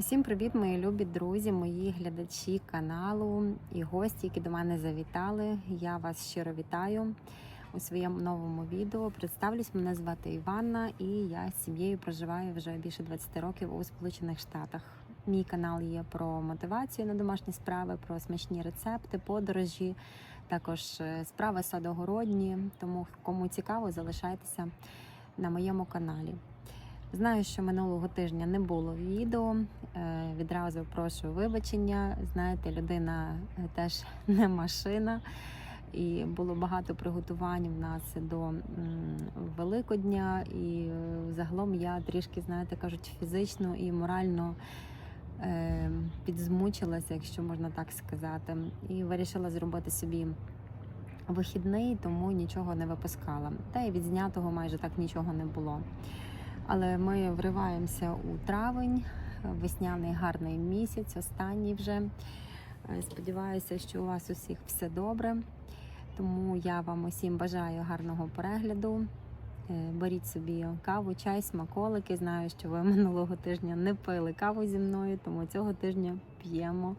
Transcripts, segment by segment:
Усім привіт, мої любі друзі, мої глядачі каналу і гості, які до мене завітали. Я вас щиро вітаю у своєму новому відео. Представлюсь, мене звати Іванна, і я з сім'єю проживаю вже більше 20 років у Сполучених Штатах. Мій канал є про мотивацію на домашні справи, про смачні рецепти, подорожі, також е, справи садогородні. Тому кому цікаво, залишайтеся на моєму каналі. Знаю, що минулого тижня не було відео. е, Відразу прошу вибачення. Знаєте, людина е, теж не машина, і було багато приготувань в нас до Великодня. І е, загалом я трішки, знаєте, кажуть, фізично і морально підзмучилася, якщо можна так сказати, і вирішила зробити собі. Вихідний, тому нічого не випускала. Та й від знятого майже так нічого не було. Але ми вриваємося у травень, весняний гарний місяць, останній вже. Е, Сподіваюся, що у вас усіх все добре. Тому я вам усім бажаю гарного перегляду. Е, Беріть собі каву, чай, смаколики. Знаю, що ви минулого тижня не пили каву зі мною, тому цього тижня п'ємо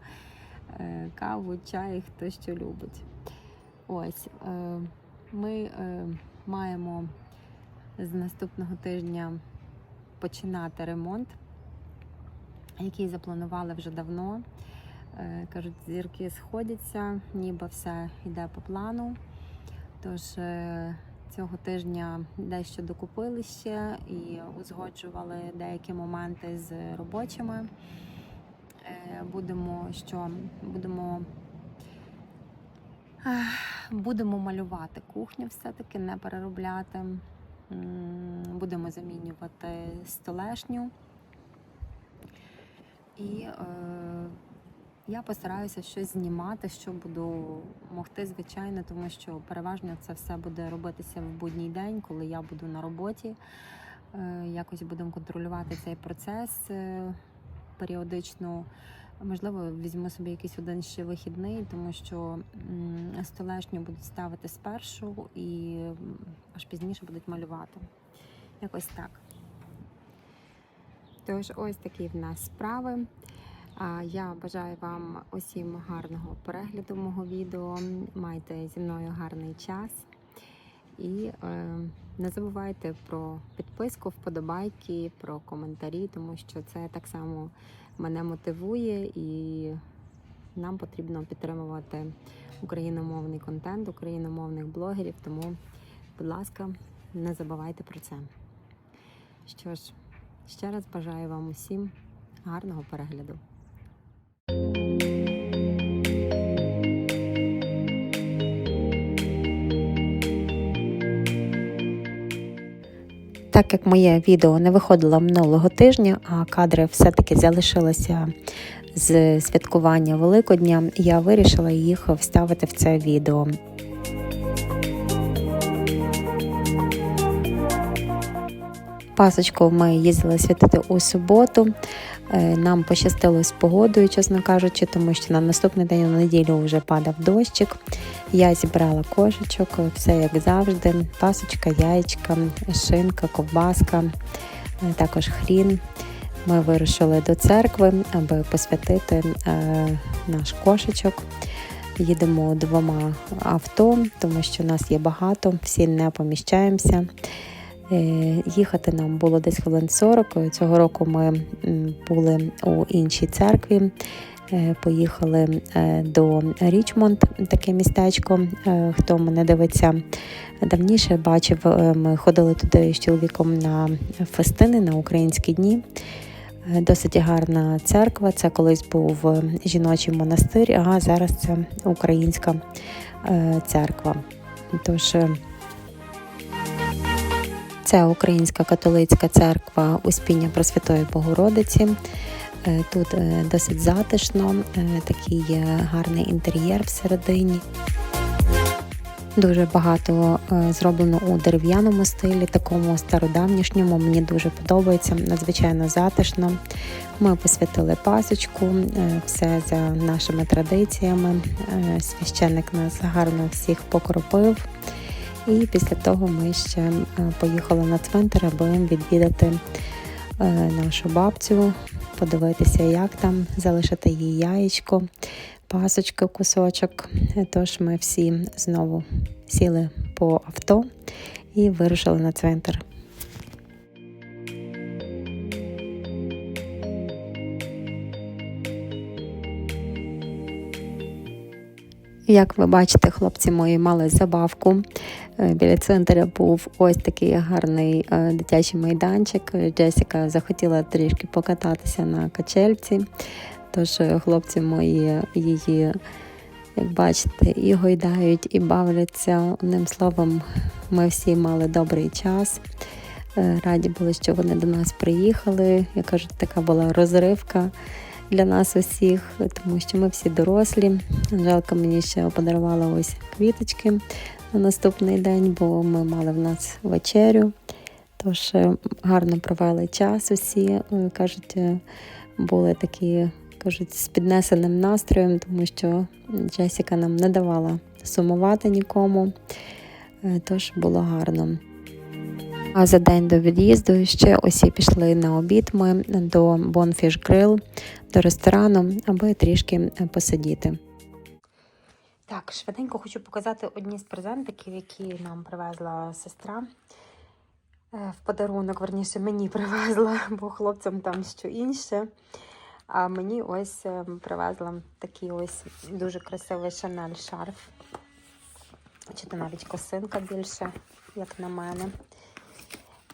е, каву, чай, хто що любить. Ось ми маємо з наступного тижня починати ремонт, який запланували вже давно. Е, Кажуть, зірки сходяться, ніби все йде по плану. Тож е, цього тижня дещо докупили ще і узгоджували деякі моменти з робочими. Е, Будемо що? Будемо будемо малювати кухню, все-таки не переробляти. Замінювати столешню. І е, я постараюся щось знімати, що буду могти, звичайно, тому що переважно це все буде робитися в будній день, коли я буду на роботі. Е, якось будемо контролювати цей процес е, періодично. Можливо, візьму собі якийсь один ще вихідний, тому що столешню будуть ставити спершу і аж пізніше будуть малювати. Якось так. Тож, ось такі в нас справи. Я бажаю вам усім гарного перегляду мого відео. Майте зі мною гарний час. І е, не забувайте про підписку, вподобайки, про коментарі, тому що це так само мене мотивує і нам потрібно підтримувати україномовний контент, україномовних блогерів. Тому, будь ласка, не забувайте про це. Що ж, ще раз бажаю вам усім гарного перегляду. Так як моє відео не виходило минулого тижня, а кадри все-таки залишилися з святкування Великодня, я вирішила їх вставити в це відео. Пасочку ми їздили святити у суботу. Е, Нам пощастило з погодою, чесно кажучи, тому що на наступний день у неділю вже падав дощик. Я зібрала кошечок, все як завжди. Пасочка, яєчка, шинка, ковбаска, е, також хрін. Ми вирушили до церкви, аби посвятити е, наш кошечок. Їдемо двома авто, тому що нас є багато, всі не поміщаємося. Е, Їхати нам було десь хвилин 40. Цього року ми були у іншій церкві. Е, Поїхали е, до Річмонд, таке містечко. Хто мене дивиться давніше, бачив, ми ходили туди з чоловіком на фестини на українські дні. Досить гарна церква. Це колись був жіночий монастир, а зараз це українська церква. Тож це Українська католицька церква Успіння Пресвятої Богородиці. Е, Тут е, досить затишно, е, такий гарний інтер'єр всередині. Дуже багато зроблено у дерев'яному стилі, такому стародавнішньому. Мені дуже подобається, надзвичайно затишно. Ми посвятили пасочку, все за нашими традиціями. Священник нас гарно всіх покропив. І після того ми ще е, поїхали на цвинтар, аби відвідати е, нашу бабцю, подивитися, як там, залишити їй яєчко, пасочки, кусочок. Тож ми всі знову сіли по авто і вирушили на цвинтар. Як ви бачите, хлопці мої мали забавку. Е, Біля цвинтаря був ось такий гарний е, дитячий майданчик. Джесіка захотіла трішки покататися на качельці. Тож е, хлопці мої її, як бачите, і гойдають, і бавляться. Одним словом, ми всі мали добрий час. Раді були, що вони до нас приїхали. Я кажу, така була розривка для нас усіх, тому що ми всі дорослі. Анжелка мені ще подарувала ось квіточки на наступний день, бо ми мали в нас вечерю. Тож е, гарно провели час усі. Е, Кажуть, е, були такі, кажуть, з піднесеним настроєм, тому що Джесіка нам не давала сумувати нікому. Е, Тож було гарно. А за день до від'їзду ще усі пішли на обід ми до Bonfish Grill, до ресторану, аби трішки е, посидіти. Так, швиденько хочу показати одні з презентиків, які нам привезла сестра. Е, В подарунок, верніше, мені привезла, бо хлопцям там що інше. А мені ось е, привезла такий ось дуже красивий шанель шарф. Чи то навіть косинка більше, як на мене.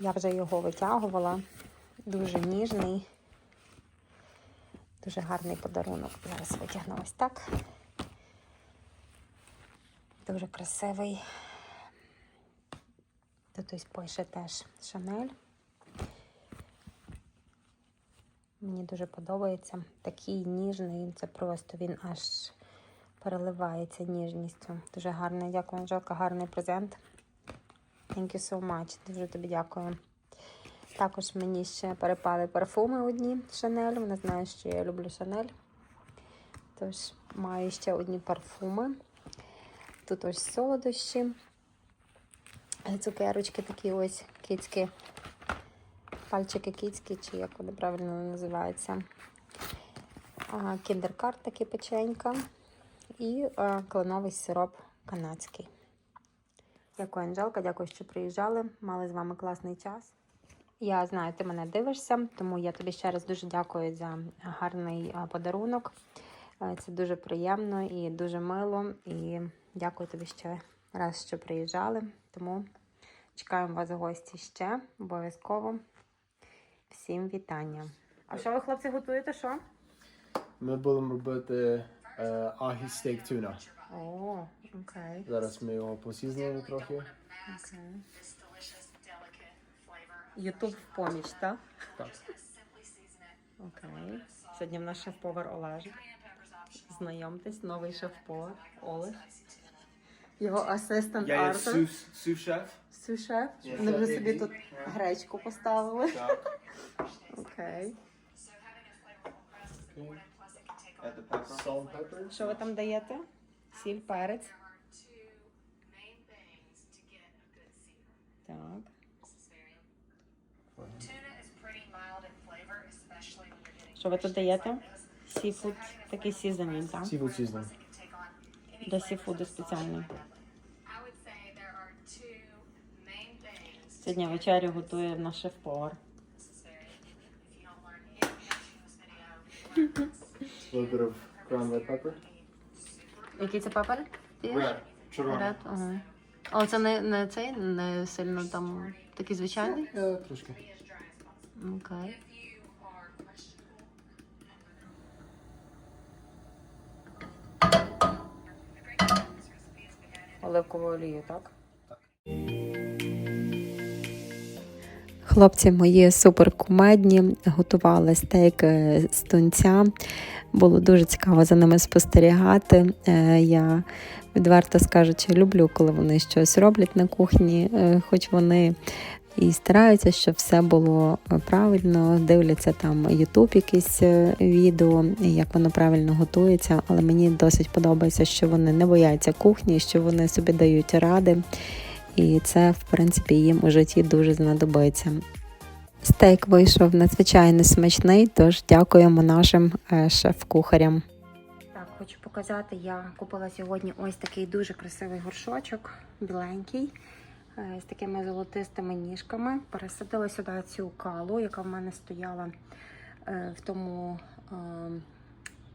Я вже його витягувала. Дуже ніжний. Дуже гарний подарунок. Зараз витягну ось так. Дуже красивий. Тут ось пише теж Шанель. Мені дуже подобається. Такий ніжний, це просто він аж переливається ніжністю. Дуже гарний. Дякую, Анжелка, гарний презент. Thank you so much. Дуже тобі дякую. Також мені ще перепали парфуми одні Шанель. Вона знає, що я люблю Шанель. Тож маю ще одні парфуми. Тут ось солодощі. Е, Цукерочки такі ось кицькі. Пальчики кицькі, чи як вони правильно називаються. Кіндеркарт такі печенька. І а, кленовий сироп канадський. Дякую, Анжелка, дякую, що приїжджали. Мали з вами класний час. Я знаю, ти мене дивишся, тому я тобі ще раз дуже дякую за гарний подарунок. Е, Це дуже приємно і дуже мило. І дякую тобі ще раз, що приїжджали. Тому чекаємо вас в гості ще обов'язково. Всім вітання. А що ви, хлопці, готуєте? Що? Ми будемо робити е, агі стейк туна. О, окей. Зараз ми його посізнемо трохи. окей. Ютуб в поміч, так? Так. Окей. Сьогодні в нас шеф-повар Олег. Знайомтесь, новий шеф-повар Олег. Його асистент Я є Артур. су- су-шеф. Вони вже собі тут гречку поставили. Так. Окей. Salt and pepper. Що ви там даєте? Сіль, перець. Так. Що ви тут даєте? Сіфуд, такий сізонінг, так? Seafood seasoning. Для сіфуду спеціальний. Сьогодні вечерю готує наш шеф-повар. A little bit of ground red pepper. Який це пепер? Red. Червоний. Ред, ага. Але це не, не цей, не сильно там такий звичайний? Е, Трошки. Окей. Оливкову олію, так? Хлопці мої суперкумедні, готували стейк е, з тунця. Було дуже цікаво за ними спостерігати. Е, Я відверто скажучи, люблю, коли вони щось роблять на кухні, е, хоч вони і стараються, щоб все було е, правильно. Дивляться там YouTube якісь е, відео, як воно правильно готується. Але мені досить подобається, що вони не бояться кухні, що вони собі дають ради. І це, в принципі, їм у житті дуже знадобиться. Стейк вийшов надзвичайно смачний, тож дякуємо нашим е, шеф-кухарям. Так, хочу показати, я купила сьогодні ось такий дуже красивий горшочок, біленький, з такими золотистими ніжками. Пересадила сюди цю калу, яка в мене стояла е, в тому е,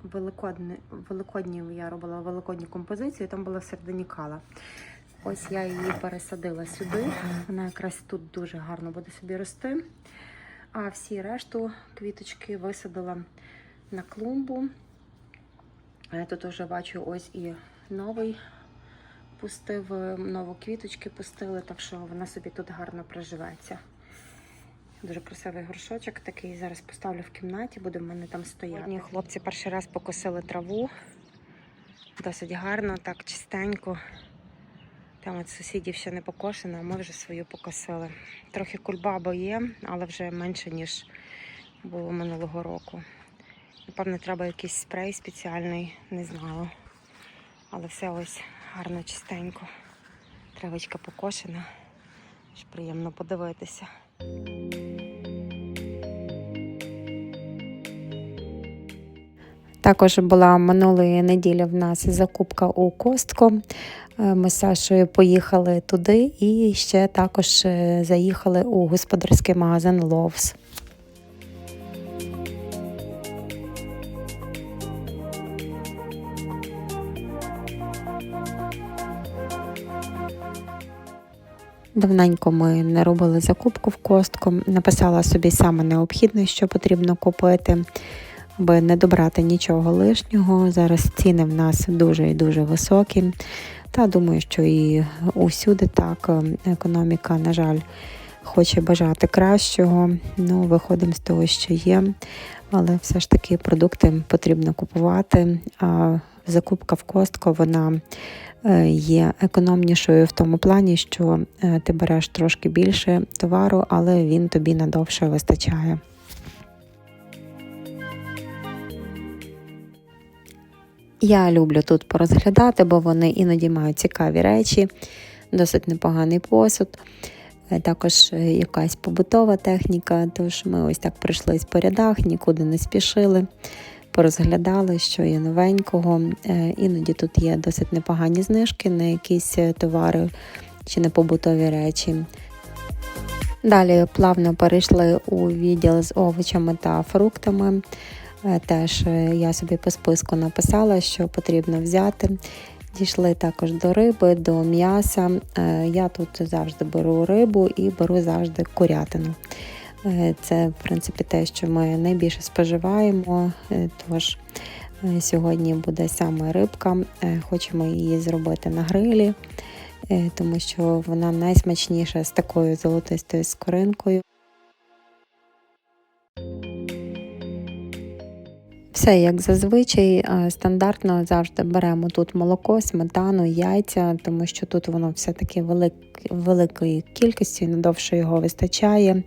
великодні, великодні я робила великодню композицію, там була всередині кала. Ось я її пересадила сюди. Вона якраз тут дуже гарно буде собі рости. А всі решту квіточки висадила на клумбу. Я тут вже бачу ось і новий пустив, е, нову квіточки пустили, так що вона собі тут гарно приживеться. Дуже красивий горшочок такий. Зараз поставлю в кімнаті, буде в мене там стояти. Сьогодні хлопці перший раз покосили траву. Досить гарно, так чистенько. Там от сусідів ще не покошено, а ми вже свою покосили. Трохи кульбаба є, але вже менше, ніж було минулого року. Напевно, треба якийсь спрей спеціальний, не знаю. Але все ось гарно, чистенько. Травичка покошена. Аж приємно подивитися. Також була минулої неділі в нас закупка у Костко. Е, Ми з Сашою поїхали туди і ще також е, заїхали у господарський магазин Ловс. Давненько ми не робили закупку в костку. Написала собі саме необхідне, що потрібно купити, аби не добрати нічого лишнього. Зараз ціни в нас дуже і дуже високі. Та думаю, що і усюди так економіка, на жаль, хоче бажати кращого. Ну, виходимо з того, що є, але все ж таки продукти потрібно купувати. А закупка в костко вона є економнішою в тому плані, що е, ти береш трошки більше товару, але він тобі надовше вистачає. Я люблю тут порозглядати, бо вони іноді мають цікаві речі, досить непоганий посуд. Е, Також е, якась побутова техніка, тож ми ось так прийшлись по рядах, нікуди не спішили, порозглядали, що є новенького. Е, Іноді тут є досить непогані знижки на якісь е, товари чи на побутові речі. Далі плавно перейшли у відділ з овочами та фруктами. Е, Теж я собі по списку написала, що потрібно взяти. Дійшли також до риби, до м'яса. Я тут завжди беру рибу і беру завжди курятину. Е, Це, в принципі, те, що ми найбільше споживаємо. Е, Тож е, сьогодні буде саме рибка. Хочемо її зробити на грилі, тому що вона найсмачніша з такою золотистою скоринкою. Все як зазвичай, стандартно завжди беремо тут молоко, сметану, яйця, тому що тут воно все-таки велик, великої кількості, надовше його вистачає.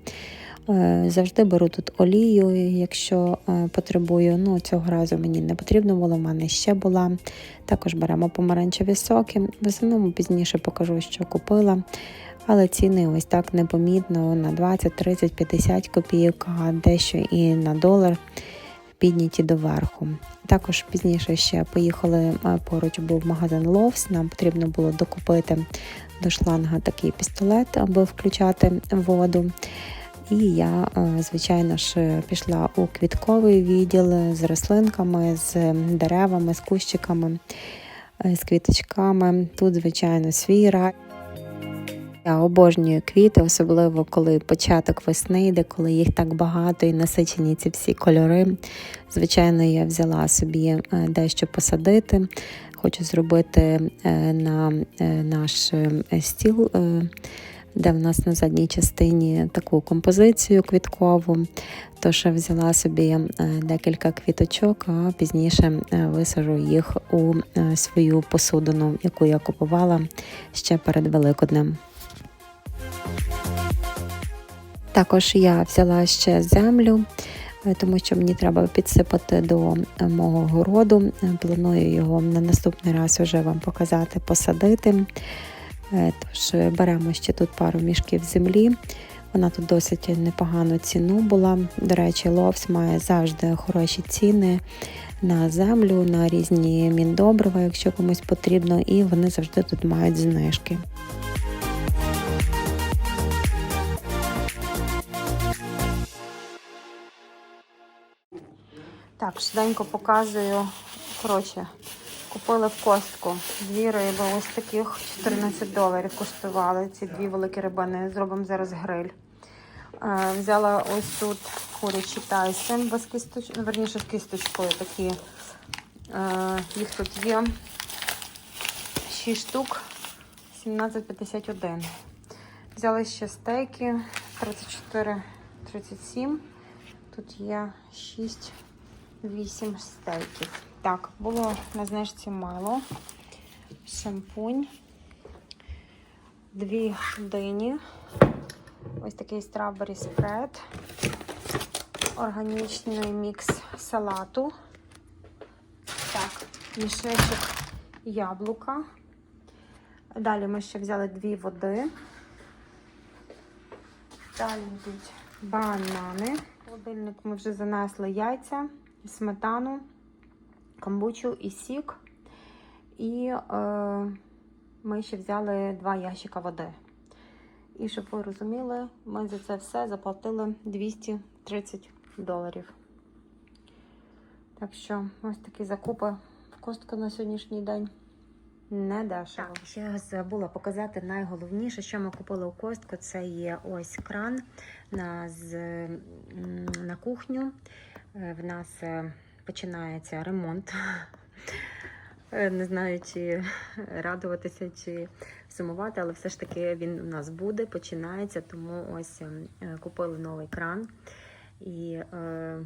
Е, Завжди беру тут олію, якщо е, потребую. Ну, цього разу мені не потрібно було, в мене ще була. Також беремо помаранчеві соки. В основному пізніше покажу, що купила. Але ціни ось так непомітно на 20, 30, 50 копійок, а дещо і на долар підняті доверху. Також пізніше ще поїхали е, поруч, був магазин Ловс. Нам потрібно було докупити до шланга такий пістолет, аби включати воду. І я, е, звичайно ж, пішла у квітковий відділ з рослинками, з деревами, з кущиками, е, з квіточками. Тут, звичайно, свій рай. Я обожнюю квіти, особливо коли початок весни йде, коли їх так багато і насичені ці всі кольори. Звичайно, я взяла собі е, дещо посадити. Хочу зробити на наш стіл, де в нас на задній частині таку композицію квіткову. Тож взяла собі е, декілька квіточок, а пізніше е, висажу їх у е, свою посудину, яку я купувала ще перед Великоднем. Також я взяла ще землю, тому що мені треба підсипати до мого городу. Планую його на наступний раз вже вам показати, посадити. Е, Тож е, беремо ще тут пару мішків землі. Вона тут досить непогану ціну була. До речі, Ловс має завжди хороші ціни на землю, на різні міндобрива, якщо комусь потрібно, і вони завжди тут мають знижки. Так, швиденько показую. Коротше, купили в костку дві риби, ось таких 14 доларів коштували. Ці дві великі рибини. Зробимо зараз гриль. Е, взяла ось тут курячі тайси без кисточ... верніше з кісточкою такі. Е, їх тут є 6 штук, 17,51. Взяла ще стейки 34,37. Тут є 6 8 стейків. Так, було на знижці мило, шампунь, дві дині, ось такий стrawberry спред, органічний мікс салату. Так, мішечок яблука. Далі ми ще взяли дві води. Далі йдуть банани. В холодильник ми вже занесли яйця сметану, камбучу і сік. І е, ми ще взяли два ящика води. І щоб ви розуміли, ми за це все заплатили 230 доларів. Так що ось такі закупи в костку на сьогоднішній день. Не дешево. Так, ще забула показати найголовніше, що ми купили у костку. Це є ось кран на, на кухню. Е, В нас е, починається ремонт. Е, Не знаю, чи радуватися, чи сумувати, але все ж таки він у нас буде, починається. Тому ось е, купили новий кран. І е,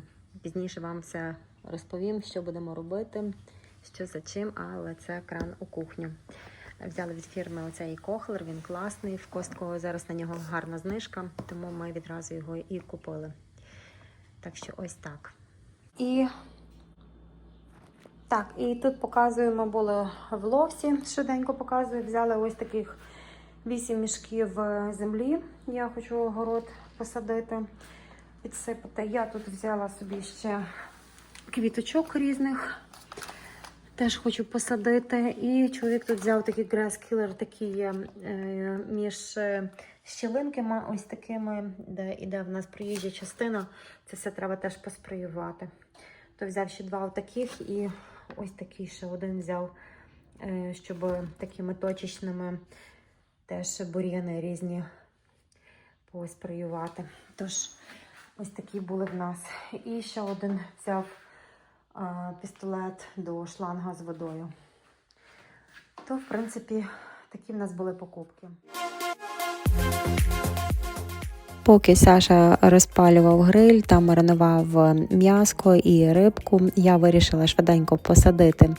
пізніше вам все розповім, що будемо робити, що за чим, але це кран у кухню. Взяли від фірми оцей кохлер, він класний. В Костко зараз на нього гарна знижка, тому ми відразу його і купили. Так що ось так. І так, і тут показуємо, були в ловсі, швиденько показую. Взяли ось таких 8 мішків е, землі. Я хочу огород посадити, підсипати. Я тут взяла собі ще квіточок різних. Теж хочу посадити. І чоловік тут взяв такий killer, такі є е, між е, щілинками, ось такими, де іде в нас проїжджа частина. Це все треба теж поспреювати. То взяв ще два таких і ось такий ще один взяв, е, щоб такими точечними теж бур'яни різні поспреювати. Тож, ось такі були в нас. І ще один взяв а, пістолет до шланга з водою. То, в принципі, такі в нас були покупки. Поки Саша розпалював гриль та маринував м'яско і рибку, я вирішила швиденько посадити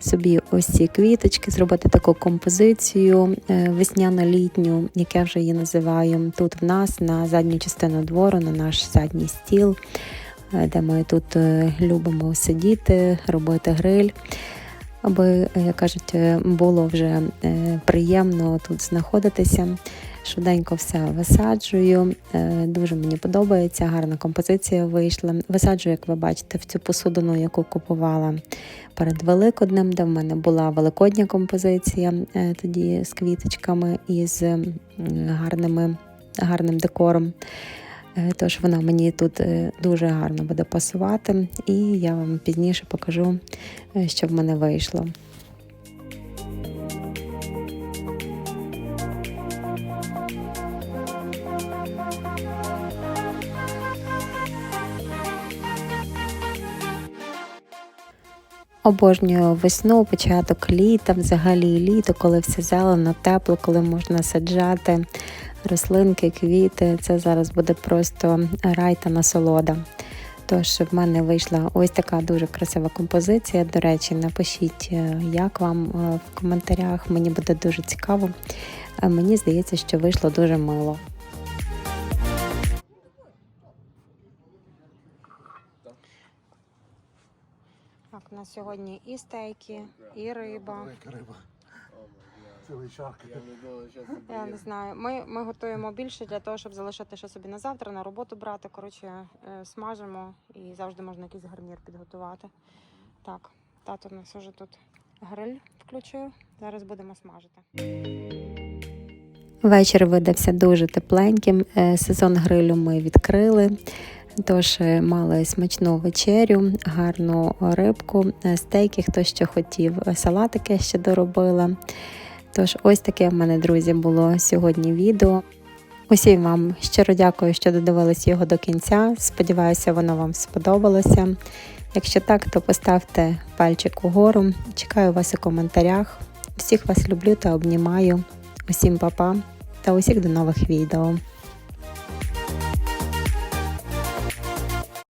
собі ось ці квіточки, зробити таку композицію е, весняно-літню, як я вже її називаю. Тут в нас на задню частину двору, на наш задній стіл, е, де ми тут е, любимо сидіти, робити гриль. Аби, е, як кажуть, е, було вже е, приємно тут знаходитися. Швиденько все висаджую. Е, Дуже мені подобається, гарна композиція вийшла. Висаджую, як ви бачите, в цю посудину, яку купувала перед Великоднем, де в мене була великодня композиція е, тоді з квіточками і з гарними, гарним декором. Е, Тож вона мені тут дуже гарно буде пасувати, і я вам пізніше покажу, що в мене вийшло. Обожнюю весну, початок літа, взагалі літо, коли все зелено, тепло, коли можна саджати рослинки, квіти. Це зараз буде просто рай та насолода. Тож в мене вийшла ось така дуже красива композиція. До речі, напишіть, е, як вам е, в коментарях. Мені буде дуже цікаво. Е, Мені здається, що вийшло дуже мило. Так, на сьогодні і стейки, і риба. Велика риба. цілий шарк. Я не знаю. Ми, ми готуємо більше для того, щоб залишити ще собі на завтра, на роботу брати. Коротше, е, смажимо і завжди можна якийсь гарнір підготувати. Так, тато у нас уже тут гриль включив. Зараз будемо смажити. Вечір видався дуже тепленьким. Е, Сезон грилю ми відкрили. Тож е, мали смачну вечерю, гарну рибку, е, стейки, хто що хотів, Е, салатики ще доробила. Тож, ось таке в мене, друзі, було сьогодні відео. Усім вам щиро дякую, що додивились його до кінця. Сподіваюся, воно вам сподобалося. Якщо так, то поставте пальчик угору. Чекаю вас у коментарях. Всіх вас люблю та обнімаю. Усім па-па та усіх до нових відео.